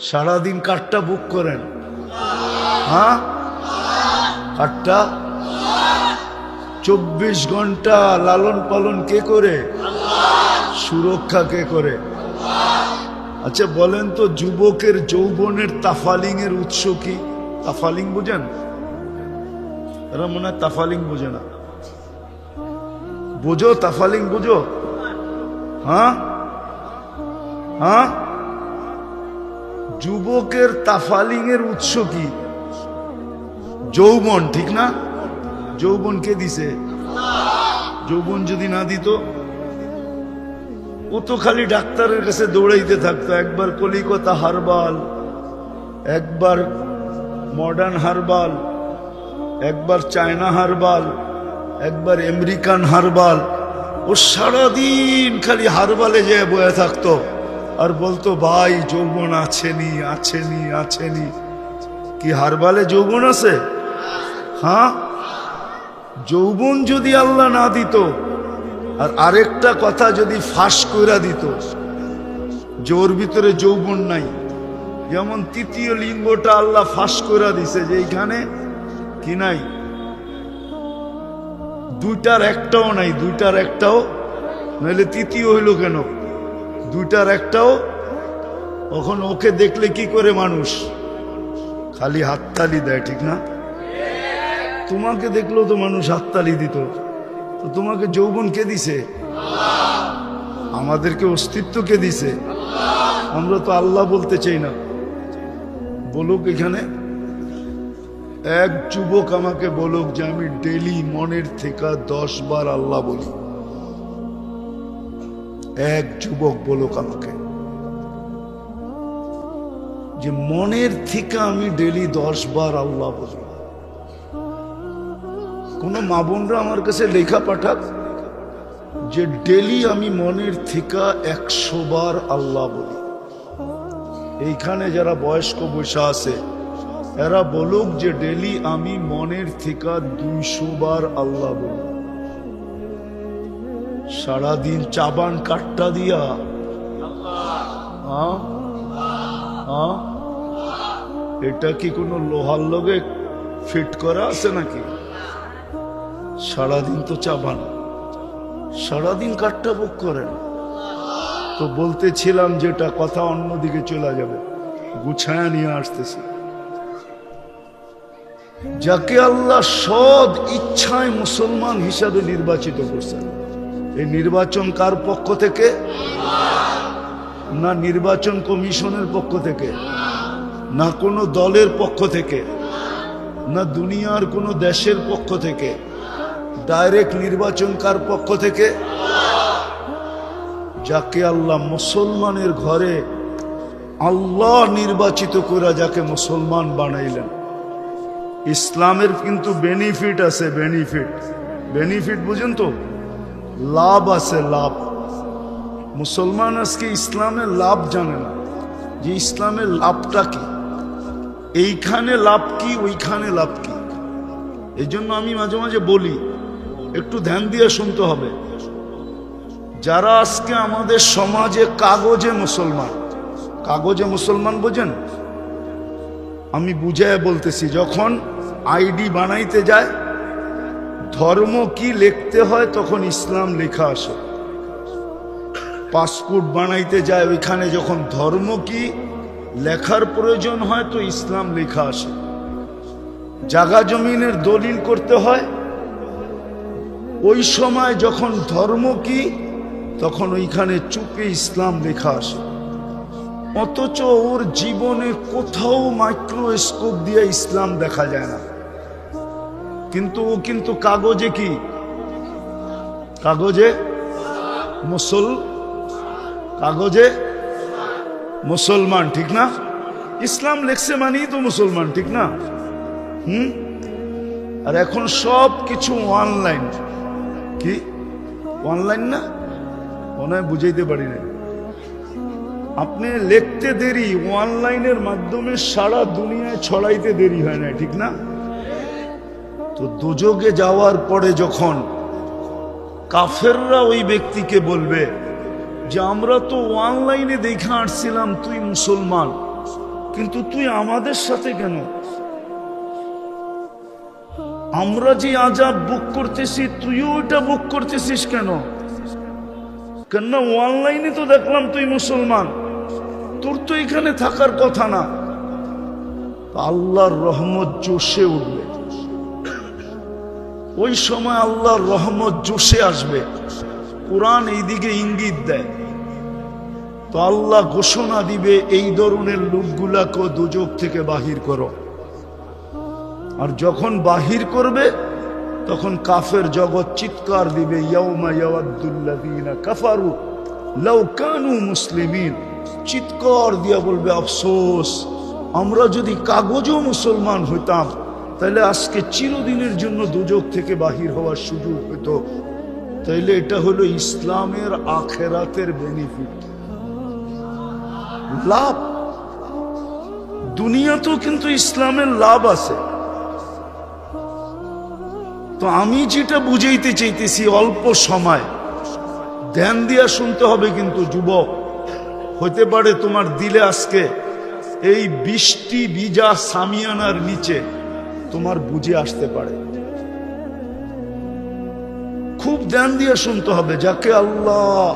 সারাদিন কাঠটা বুক করেন। হ্যাঁ? কাঠটা চব্বিশ ঘণ্টা লালন পালন কে করে? সুরক্ষা কে করে? আচ্ছা বলেন তো যুবকের যৌবনের তাফালিং এর উৎস কি? তাফালিং বুঝেন? এরা মনে হয় তাফালিং বোঝে না। বোঝো, তাফালিং বুঝো? হ্যাঁ? হ্যাঁ? যুবকের তাফালিং এর উৎস কি? যৌবন, ঠিক না? যৌবন কে দিছে? যৌবন যদি না দিত, ও তো খালি ডাক্তারের কাছে দৌড়াইতে থাকতো। একবার কলিকতা হারবাল, একবার মডার্ন হারবাল, একবার চায়না হারবাল, একবার আমেরিকান হারবাল, ও সারাদিন খালি হারবালে যেয়ে বয়ে থাকতো। আর বলতো, ভাই, যৌবন আছেনি আছেনি আছেনি কি হারবালে যৌবন আছে? হ্যাঁ? যৌবন যদি আল্লাহ না দিত, আর আরেকটা কথা যদি ফাঁস কইরা দিত ওর ভিতরে যৌবন নাই। যেমন তৃতীয় লিঙ্গটা আল্লাহ ফাঁস কইরা দিছে, যে এইখানে কি নাই? দুইটার একটাও নাই, দুইটার একটাও, নইলে তৃতীয় হইল কেন? দুইটার একটাও? তখন ওকে দেখলে কি করে মানুষ? খালি হাততালি দেয়, ঠিক না? তোমাকে দেখলেও তো মানুষ হাততালি দিত। তো তোমাকে যৌবন কে দিছে? আমাদেরকে অস্তিত্ব কে দিছে? আমরা তো আল্লাহ বলতে চাই না। বলুক এখানে। এক যুবক আমাকে বলুক যে আমি ডেলি মনের থেকে দশ বার আল্লাহ বলি। এক যুবক বলুক আমাকে যে মনের থেকে আমি ডেলি দশ বার আল্লাহ বলি। কোন মা বোনরা আমার কাছে লেখা পাঠাক যে ডেলি আমি মনের থেকে একশো বার আল্লাহ বলি। এইখানে যারা বয়স্ক বসে আছে, এরা বলুক যে ডেলি আমি মনের থেকে দুইশো বার আল্লাহ বলি। সারাদিন চাবান কাটটা দিয়া? এটা কি কোনো লোহার লগে ফিট করা আছে নাকি? সারাদিন তো চাবান। সারাদিন কাঠটা বুক করেন। তো বলতেছিলাম যেটা কথা অন্যদিকে চলে যাবে। গুছায়া নিয়ে আসতেছি। যাকে আল্লাহ সদ ইচ্ছায় মুসলমান হিসাবে নির্বাচিত করছেন। এই নির্বাচন কার পক্ষ থেকে? না নির্বাচন কমিশনের পক্ষ থেকে? না কোনো দলের পক্ষ থেকে? না দুনিয়ার কোনো দেশের পক্ষ থেকে? ডাইরেক্ট নির্বাচন কার পক্ষ থেকে? যাকে আল্লাহ মুসলমানের ঘরে আল্লাহ নির্বাচিত করে যাকে মুসলমান বানাইলেন। ইসলামের কিন্তু বেনিফিট আছে বেনিফিট বেনিফিট বুঝেন তো? লাভ আছে লাভ। মুসলমান আজকে ইসলামের লাভ জানে না। যে ইসলামের লাভটা কি? এইখানে লাভ কি, ওইখানে লাভ কি? এই জন্য আমি মাঝে মাঝে বলি, একটু ধ্যান দিয়ে শুনতে হবে। যারা আজকে আমাদের সমাজে কাগজে মুসলমান কাগজে মুসলমান বোঝেন? আমি বুঝায় বলতেছি, যখন আইডি বানাইতে যায় ধর্ম কি লিখতে হয়, তখন ইসলাম লেখা আসে। পাসপোর্ট বানাইতে যায়, ওইখানে যখন ধর্ম কি লেখার প্রয়োজন হয়, তো ইসলাম লেখা আসে। জাগা জমিনের দলিল করতে হয়, ওই সময় যখন ধর্ম কি, তখন ওইখানে চুপে ইসলাম লেখা আসে। অথচ ওর জীবনে কোথাও মাইক্রোস্কোপ দিয়ে ইসলাম দেখা যায় না। কিন্তু ও কিন্তু কাগজে কি? কাগজে? মুসল কাগজে? মুসলমান, ঠিক না? ইসলাম লেখছে মানেই তো মুসলমান, ঠিক না? হুম? আর এখন সব কিছু অনলাইন। কি? অনলাইন না? মনে বুঝাইতে পারি না আপনি লিখতে দেরি, অনলাইনের মাধ্যমে সারা দুনিয়ায় ছড়াইতে দেরি হয় না ঠিক না? তো দুযোগে যাওয়ার পরে যখন কাফেররা ওই ব্যক্তিকে বলবে যে, আমরা তো অনলাইনে দেখে আসছিলাম তুই মুসলমান, কিন্তু তুই আমাদের সাথে কেন? আমরা যে আজাব বুক করতেছি, তুইও ওটা বুক করতেছিস কেন? কেননা অনলাইনে তো দেখলাম তুই মুসলমান, তোর তো এখানে থাকার কথা না। আল্লাহর রহমত জোশে উঠবে। ওই সময় আল্লাহর রহমত জোশে আসবে। কোরআন এইদিকে ইঙ্গিত দেয়। তো আল্লাহ ঘোষণা দিবে, এই ধরনের লোকগুলাকে দুযোগ থেকে বাহির করো। আর যখন বাহির করবে, তখন কাফের জগৎ চিৎকার দিবে কাফারু লাউ কানু মুসলিমিন। চিৎকার দিয়া বলবে, আফসোস, আমরা যদি কাগজও মুসলমান হইতাম তাহলে আজকে চিরদিনের জন্য দুযোগ থেকে বাহির হওয়ার সুযোগ হতো তাইলে এটা হলো ইসলামের আখেরাতের বেনিফিট লাভ? দুনিয়াতেও কিন্তু ইসলামের লাভ আছে। তো আমি যেটা বুঝাইতে চাইতেছি অল্প সময়। ধ্যান দিয়া শুনতে হবে কিন্তু, যুবক। হতে পারে তোমার দিলে আজকে এই বৃষ্টি বিজা সামিয়ানার নিচে। তোমার বুঝে আসতে পারে। খুব ধ্যান দিয়ে শুনতে হবে, যাকে আল্লাহ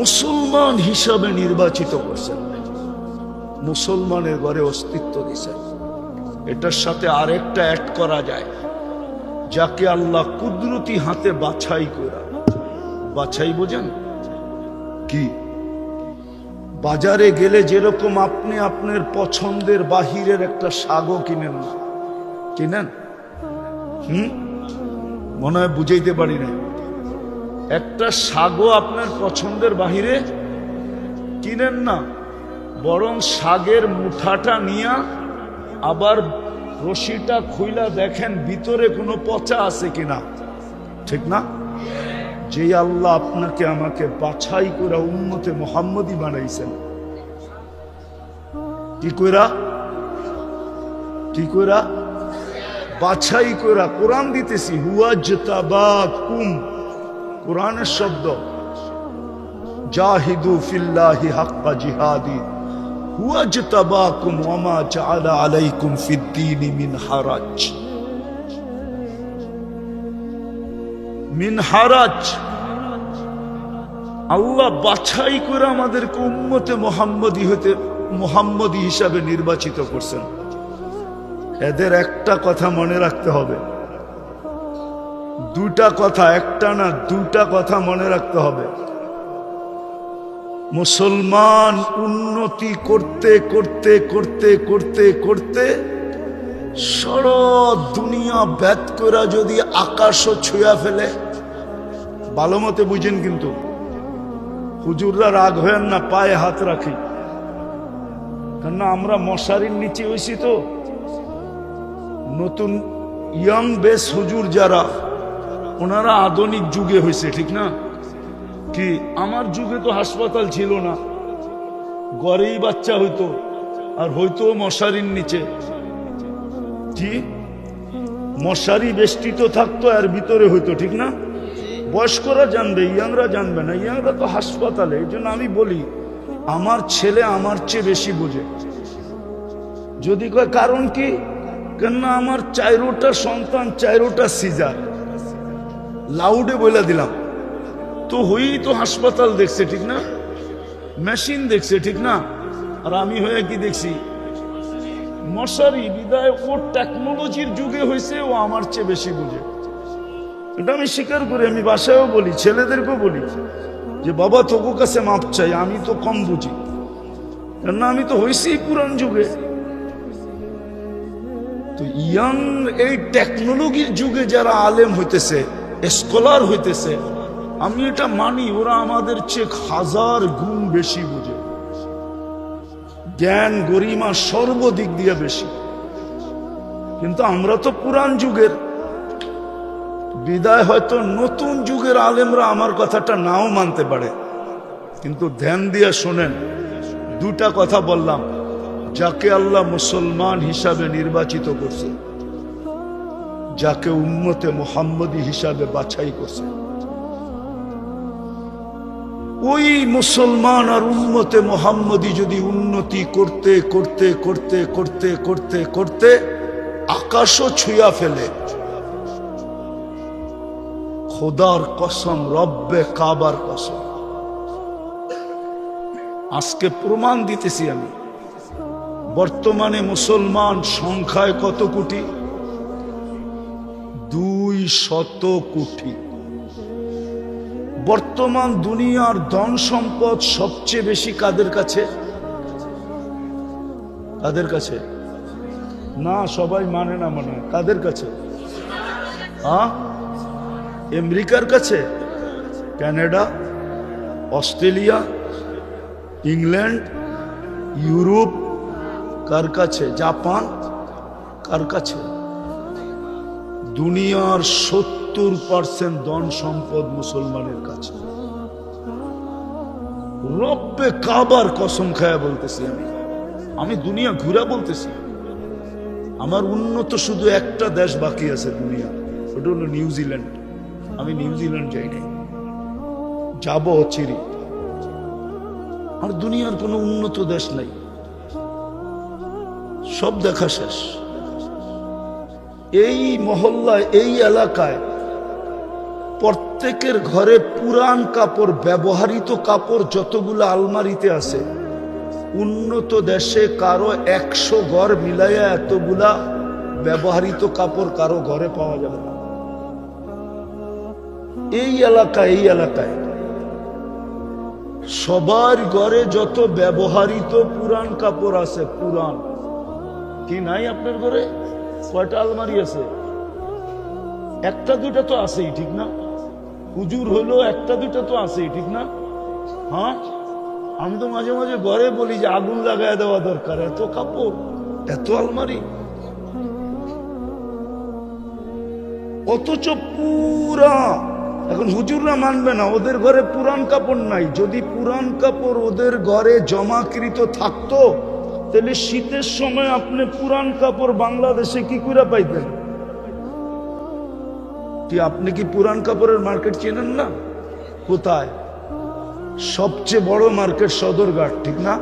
মুসলমান হিসাবে নির্বাচিত করছেন। মুসলমানের ঘরে অস্তিত্ব দিছেন এটার সাথে আরেকটা অ্যাড করা যায়, যাকে আল্লাহ কুদরতি হাতে বাছাই করা বাছাই বোঝেন? কি? বাজারে গেলে যেরকম আপনি আপনার পছন্দের বাহিরের একটা শাগও কিনেন না। কিনেন? হুম? মনে হয় বুঝাইতে পারি না একটা শাগও আপনার পছন্দের বাহিরে কিনেন না, বরং শাগের মুঠাটা নিয়া আবার রশিটা খুইলা দেখেন ভিতরে কোনো পচা আছে কিনা। ঠিক না? যে আল্লাহ আপনাকে আমাকে বাছাই করে উন্মতে মোহাম্মদী বানাইছেন। কি কইরা? কি কইরা? বাছাই কইরা কোরআন দিতেছি হুয়াজ কুম কোরআনের শব্দ, জাহিদু ফিল্লাহি হাক্কা জিহাদি। আলাইকুম মিন হারাজ। মিন হারাজ। বাছাই করে আমাদেরকে উম্মতে মোহাম্মদী হতে, মোহাম্মদী হিসাবে নির্বাচিত করছেন। এদের একটা কথা মনে রাখতে হবে। দুটা কথা, একটা না দুটা কথা মনে রাখতে হবে। মুসলমান উন্নতি করতে করতে করতে করতে করতে সর দুনিয়া ব্যাত করা যদি আকাশও ছুঁয়া ফেলে। ভালো মতে বুঝেন কিন্তু, হুজুররা রাগ হয়েন না, পায়ে হাত রাখি। কেননা আমরা মশারির নিচে হয়েছি তো। নতুন ইয়াং বেস হুজুর যারা, ওনারা আধুনিক যুগে হয়েছে, ঠিক না? কি, আমার যুগে তো হাসপাতাল ছিল না। ঘরেই বাচ্চা হইতো, আর হয়তো মশারির নিচে। কি? মশারি বেষ্টিত থাকতো, আর ভিতরে হইতো, ঠিক না? বয়স্করা জানবে, ইয়াংরা জানবে না। ইয়াংরা তো হাসপাতালে, এই জন্য আমি বলি, আমার ছেলে আমার চেয়ে বেশি বোঝে। যদি কয়, কারণ কি? কেননা আমার চাইরোটা সন্তান চাইরোটা সিজার। লাউডে বইলা দিলাম। তো হয়েই তো হাসপাতাল দেখছে, ঠিক না? মেশিন দেখছে, ঠিক না? আর আমি হয়ে কি দেখছি? মশারি বিদায়, ও টেকনোলজির যুগে হয়েছে, ও আমার চেয়ে বেশি বুঝে। এটা আমি স্বীকার করি, আমি বাসায়ও বলি, ছেলেদেরকেও বলি, যে বাবা তোকো কাছে মাপ চাই, আমি তো কম বুঝি। কেননা আমি তো হয়েছি পুরান যুগে। তো ইয়াং এই টেকনোলজির যুগে যারা আলেম হইতেছে স্কলার হইতেছে, আমি এটা মানি, ওরা আমাদের চেয়ে হাজার গুণ বেশি বুঝে। জ্ঞান গরিমা সর্বদিক দিয়ে বেশি। কিন্তু আমরা তো পুরান যুগের, বিদায় হয়তো নতুন যুগের আলেমরা আমার কথাটা নাও মানতে পারে। কিন্তু ধ্যান দিয়ে শোনেন, দুটা কথা বললাম। যাকে আল্লাহ মুসলমান হিসাবে নির্বাচিত করছে, যাকে উম্মতে মোহাম্মদী হিসাবে বাছাই করছে। ওই মুসলমান আর উন্মতে মোহাম্মদি যদি উন্নতি করতে করতে করতে করতে করতে করতে আকাশও ছুঁয়া ফেলে। খোদার কসম, রব্বে কাবার কসম। আজকে প্রমাণ দিতেছি আমি। বর্তমানে মুসলমান সংখ্যায় কত কোটি? দুই শত কোটি। বর্তমান দুনিয়ার ধন সম্পদ সবচেয়ে বেশি কাদের কাছে? কাদের কাছে? না, সবাই মানে না মানে। কাদের কাছে? হ্যাঁ আমেরিকার কাছে? কানাডা? অস্ট্রেলিয়া? ইংল্যান্ড? ইউরোপ? কার কাছে? জাপান? কার কাছে? দুনিয়ার সত্তর পার্সেন্ট ধন সম্পদ মুসলমানের কাছে। রব্বে কাবার কসম খায়া বলতেছি আমি। আমি দুনিয়া ঘুরা বলতেছি। আমার উন্নত শুধু একটা দেশ বাকি আছে দুনিয়া। ওটা হলো নিউজিল্যান্ড আমি নিউজিল্যান্ড যাই নাই। যাব চিরি। আর দুনিয়ার কোনো উন্নত দেশ নাই। সব দেখা শেষ। এই মহল্লায়, এই এলাকায় প্রত্যেকের ঘরে পুরান কাপড় ব্যবহারিত কাপড় যতগুলো আলমারিতে আছে, উন্নত দেশে কারও একশো ঘর মিলাইয়া এতগুলা ব্যবহারিত কাপড় কারও ঘরে পাওয়া যাবে না। এই এলাকায় এই এলাকায় সবার ঘরে যত ব্যবহারিত পুরান কাপড় আছে, পুরান কি নাই আপনার ঘরে? কয়টা আলমারি আছে। একটা দুটা তো আছেই, ঠিক না? হুজুর হলো একটা দুটা তো আছেই, ঠিক না? হ্যাঁ? আমি তো মাঝে মাঝে ঘরে বলি যে আগুন লাগায় দেওয়া দরকার। এত কাপড়, এত আলমারি। অথচ পুরা, এখন হুজুররা মানবে না, ওদের ঘরে পুরান কাপড় নাই। যদি পুরান কাপড় ওদের ঘরে জমাকৃত থাকতো তাহলে শীতের সময় আপনি পুরান কাপড় বাংলাদেশে কি করে পাইতেন আপনি কি পুরান কাপড়ের মার্কেট চেনেন না? কোথায়? সবচেয়ে বড় মার্কেট সদরঘাট, ঠিক না?